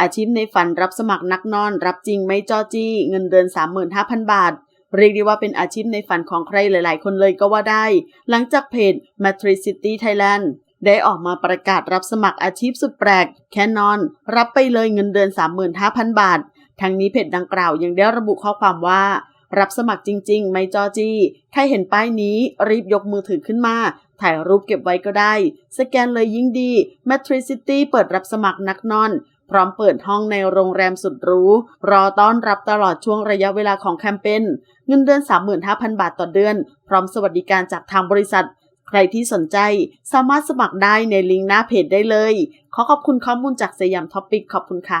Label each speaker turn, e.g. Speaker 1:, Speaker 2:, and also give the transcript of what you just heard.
Speaker 1: อาชีพในฝันรับสมัครนักนอน รับจริงไม่จ้อจี้ เงินเดือน 35,000 บาท เรียกได้ว่าเป็นอาชีพในฝันของใครหลาย ๆ คนเลยก็ว่าได้ หลังจากเพจ Matricity Thailand ได้ออกมาประกาศรับสมัครอาชีพสุดแปลก แค่นอน รับไปเลยเงินเดือน 35,000 บาท ทั้งนี้เพจดังกล่าวยังได้ระบุข้อความว่า รับสมัครจริง ๆ ไม่จอจี้ ใครเห็นป้ายนี้รีบยกมือถือขึ้นมา ถ่ายรูปเก็บไว้ก็ได้ สแกนเลยยิ่งดี Matricity เปิดรับสมัครนักนอน พร้อมเปิดห้องในโรงแรมสุดหรู รอต้อนรับตลอดช่วงระยะเวลาของแคมเปญ เงินเดือน 35,000 บาทต่อเดือน พร้อมสวัสดิการจากทางบริษัทใครที่สนใจสามารถสมัครได้ในลิงก์หน้าเพจได้เลย ขอขอบคุณข้อมูลจากสยามท็อปิกขอบคุณค่ะ